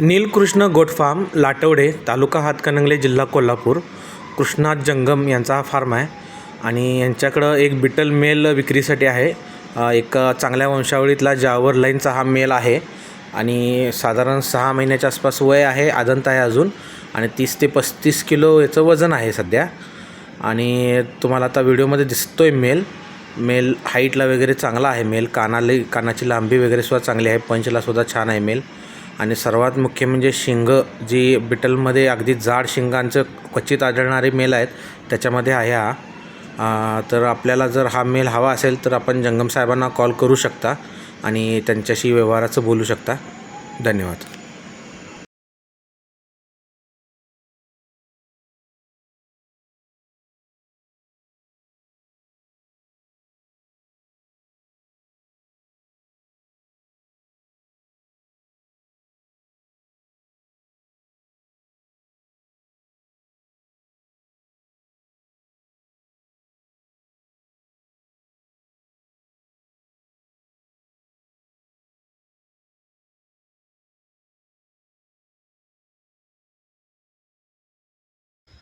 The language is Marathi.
नीलकृष्ण गोटफार्म लाटवडे तालुका हातकणंगले जिल्हा कोल्हापूर. कृष्णात जंगम यांचा हा फार्म आहे. आणि यांच्याकडं एक बिटल मेल विक्रीसाठी आहे. एक चांगल्या वंशावळीतला जावर लाईनचा हा मेल आहे. आणि साधारण सहा महिन्याच्या आसपास वय आहे आदंत आहे अजून. आणि तीस ते पस्तीस किलो याचं वजन आहे सध्या. आणि तुम्हाला आता व्हिडिओमध्ये दिसतो आहे मेल. मेल हाईटला वगैरे चांगला आहे मेल. कानाली कानाची लांबी वगैरे सुद्धा चांगली आहे. पंचलासुद्धा छान आहे मेल. आणि सर्वात मुख्य म्हणजे शिंग जी बिटलमध्ये अगदी जाड शिंगांचं क्वचित आढळणारे मेल आहेत त्याच्यामध्ये आहे हा. तर आपल्याला जर हा मेल हवा असेल तर आपण जंगम साहेबांना कॉल करू शकता आणि त्यांच्याशी व्यवहाराचं बोलू शकता. धन्यवाद.